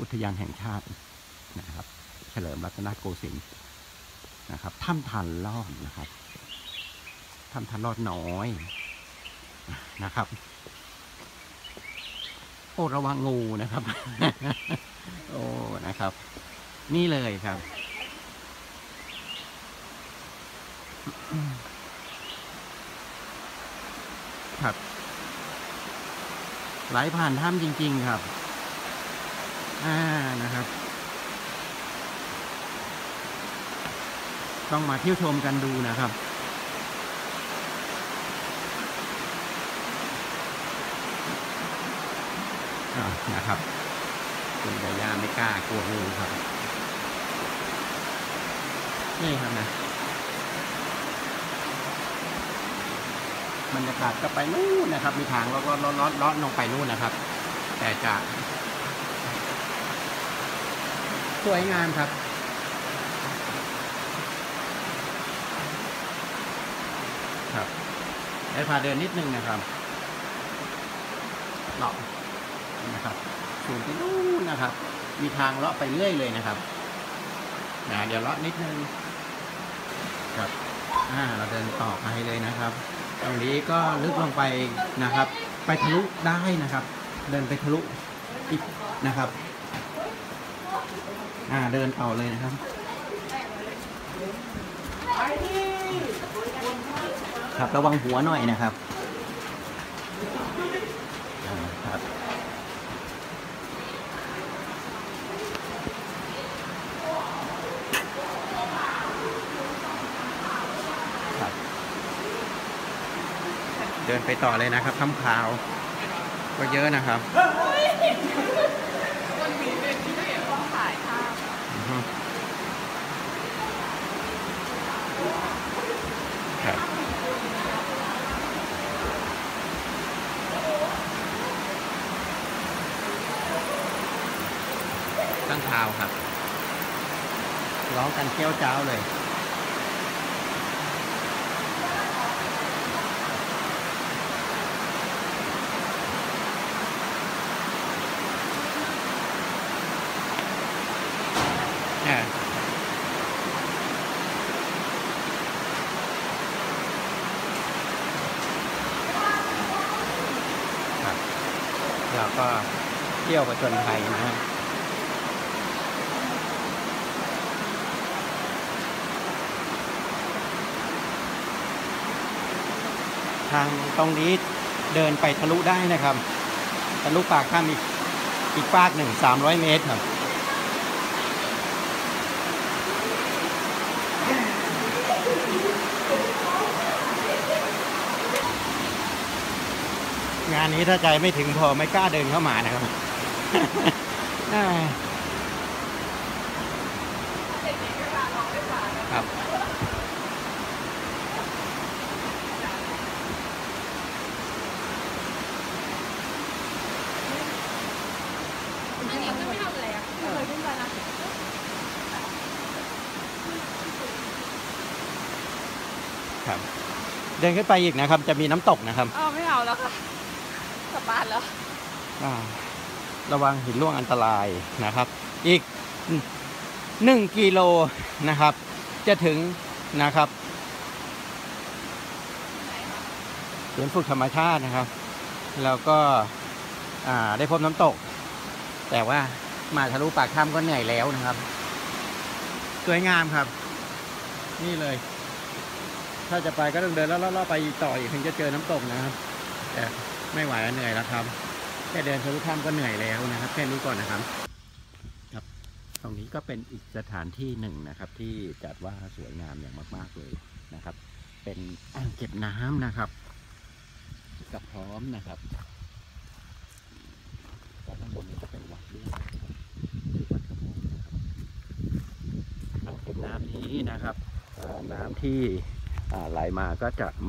อุทยานแห่งชาตินะครับ เฉลิมรัตนโกสินทร์นะครับถ้ำทันลอดนะครับถ้ำทันลอดน้อยนะครับโอ้ระวังงูนะครับ โอ้นะครับ นี่เลยครับ ครับไหลผ่านถ้ำจริง ๆ ครับ อ่านะครับ ต้องมาเที่ยวชมกันดูนะครับนะครับคุณยาย่าไม่กล้ากลัวงูครับ นี่ครับนะบรรยากาศก็ไปนู่นนะครับ มีทางล้วก็ลอดลอดลอดลงไปนู่นนะครับ แต่จะ สวยงามครับ ครับได้พาเดินนิดนึงนะครับเลาะนะครับสูงไปนู่นนะครับ มีทางเลาะไปเรื่อยเลยนะครับนะเดี๋ยวเลาะนิดนึงครับอ่าเราเดินต่อไปเลยนะครับ ตรงนี้ก็ลึกลงไปนะครับ ไปทะลุได้นะครับ เดินไปทะลุอีกนะครับ อ่าเดินต่อเลยนะครับครับระวังหัวหน่อยนะครับครับเดินไปต่อเลยนะครับคำขาว ก็เยอะนะครับอือฮึครับ ตั้งเท้าวครับ ร้องกันเกี้ยวเจ้าเลยอ่าครับเราก็เที่ยวประจนภัยนะฮะ ทางตรงนี้เดินไปทะลุได้นะครับ ทะลุปากถ้ำอีกอีกฟากหนึ่งสามร้อยเมตรครับงานนี้ถ้าใจไม่ถึงพอไม่กล้าเดินเข้ามานะครับครับ อันนี้ก็ไม่เอาเลยอะเคยขึ้นไปนะครับ เดินขึ้นไปอีกนะครับ จะมีน้ำตกนะครับอ้าวไม่เอาแล้วค่ะกลับบ้านแล้วอ่าระวังหินร่วงอันตรายนะครับ อีกหนึ่งกิโลนะครับ จะถึงนะครับสวนฝึกธรรมชาตินะครับ แล้วก็อ่าได้พบน้ำตก แต่ว่า มาทะลุปากถ้ำก็เหนื่อยแล้วนะครับ สวยงามครับ นี่เลย ถ้าจะไปก็ต้องเดินแล้วๆไปต่ออีกถึงจะเจอน้ำตกนะครับ แต่ไม่ไหวแล้วเหนื่อยแล้วครับ แค่เดินทะลุถ้ำก็เหนื่อยแล้วนะครับแค่นี้ก่อนนะครับครับ ตรงนี้ก็เป็นอีกสถานที่หนึ่งนะครับ ที่จัดว่าสวยงามอย่างมาก ๆเลยนะครับ เป็นอ่างเก็บน้ำนะครับ กับพร้อมนะครับแล้วข้างบนนี้ก็เป็นวัดด้วยนะครับคือวัดกระโพงนะครับอ่างเก็บ นี้นะครับ น้ำที่ไหลมาก็จะมา